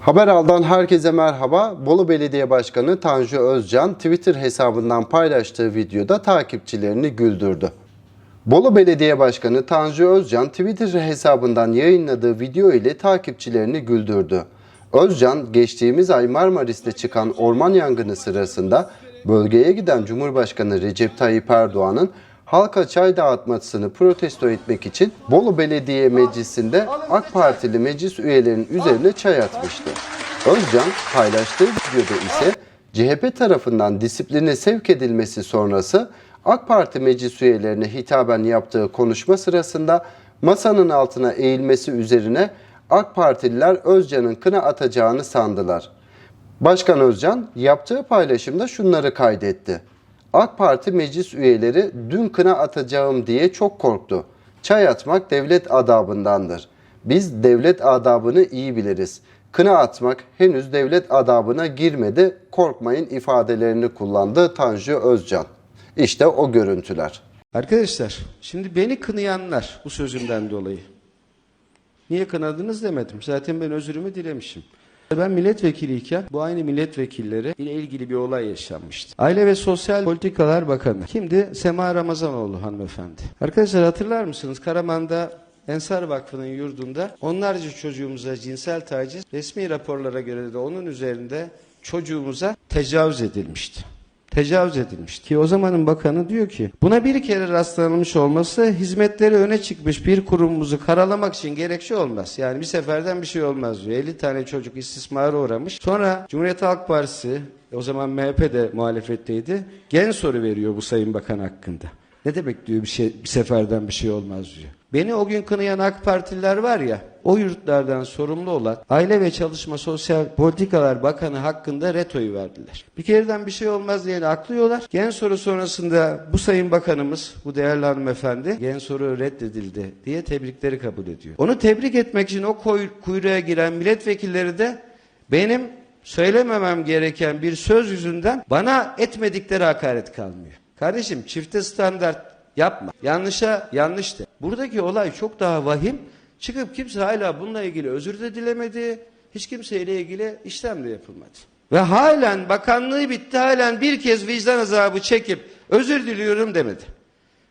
Haber Al'dan herkese merhaba. Bolu Belediye Başkanı Tanju Özcan Twitter hesabından paylaştığı videoda takipçilerini güldürdü. Bolu Belediye Başkanı Tanju Özcan Twitter hesabından yayınladığı video ile takipçilerini güldürdü. Özcan, geçtiğimiz ay Marmaris'te çıkan orman yangını sırasında bölgeye giden Cumhurbaşkanı Recep Tayyip Erdoğan'ın halka çay dağıtmasını protesto etmek için Bolu Belediye Meclisi'nde AK Partili meclis üyelerinin üzerine çay atmıştı. Özcan paylaştığı videoda ise CHP tarafından disipline sevk edilmesi sonrası AK Parti meclis üyelerine hitaben yaptığı konuşma sırasında masanın altına eğilmesi üzerine AK Partililer Özcan'ın kına atacağını sandılar. Başkan Özcan yaptığı paylaşımda şunları kaydetti. AK Parti meclis üyeleri dün kına atacağım diye çok korktu. Çay atmak devlet adabındandır. Biz devlet adabını iyi biliriz. Kına atmak henüz devlet adabına girmedi. Korkmayın ifadelerini kullandı Tanju Özcan. İşte o görüntüler. Arkadaşlar şimdi beni kınayanlar bu sözümden dolayı. Niye kınadınız demedim. Zaten ben özürümü dilemişim. Ben milletvekiliyken bu aynı milletvekilleri ile ilgili bir olay yaşanmıştı. Aile ve Sosyal Politikalar Bakanı. Kimdi? Sema Ramazanoğlu hanımefendi. Arkadaşlar hatırlar mısınız? Karaman'da Ensar Vakfı'nın yurdunda onlarca çocuğumuza cinsel taciz resmi raporlara göre de onun üzerinde çocuğumuza tecavüz edilmişti tecavüz edilmişti. Ki o zamanın bakanı diyor ki buna bir kere rastlanmış olması hizmetleri öne çıkmış bir kurumumuzu karalamak için gerekçe olmaz. Yani bir seferden bir şey olmaz diyor. 50 tane çocuk istismara uğramış. Sonra Cumhuriyet Halk Partisi o zaman MHP de muhalefetteydi. Gen soru veriyor bu sayın bakan hakkında. Ne demek diyor bir şey bir seferden bir şey olmaz diyor. Beni o gün kınayan AK Partililer var ya, o yurtlardan sorumlu olan Aile ve Çalışma Sosyal Politikalar Bakanı hakkında retoyu verdiler. Bir kereden bir şey olmaz diye aklıyorlar. Gen soru sonrasında bu sayın bakanımız, bu değerli hanımefendi, gen soru reddedildi diye tebrikleri kabul ediyor. Onu tebrik etmek için o kuyruğa giren milletvekilleri de benim söylememem gereken bir söz yüzünden bana etmedikleri hakaret kalmıyor. Kardeşim çifte standart yapma. Yanlışa yanlış de. Buradaki olay çok daha vahim. Çıkıp kimse hala bununla ilgili özür de dilemedi. Hiç kimseyle ilgili işlem de yapılmadı. Ve halen bakanlığı bitti halen bir kez vicdan azabı çekip özür diliyorum demedi.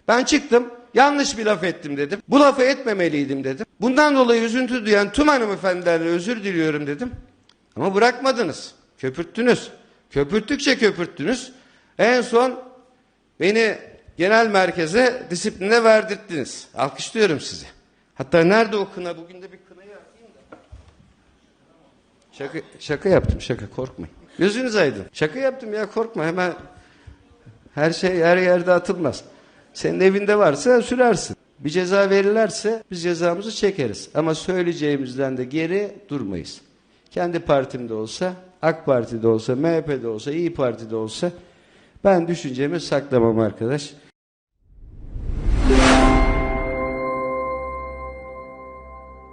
Ben çıktım yanlış bir laf ettim dedim. Bu lafı etmemeliydim dedim. Bundan dolayı üzüntü duyan tüm hanımefendilerle özür diliyorum dedim. Ama bırakmadınız. Köpürttünüz. Köpürttükçe köpürttünüz. En son beni genel merkeze disipline verdirdiniz. Alkışlıyorum sizi. Hatta nerede o kına? Bugün de bir kınayı atayım da. Şaka, şaka yaptım şaka korkmayın. Gözünüz aydın. Şaka yaptım ya korkma hemen her şey her yerde atılmaz. Senin evinde varsa sürersin. Bir ceza verirlerse biz cezamızı çekeriz. Ama söyleyeceğimizden de geri durmayız. Kendi partimde olsa, AK Parti'de olsa, MHP'de olsa, İyi Parti'de olsa ben düşüncemi saklamam arkadaş.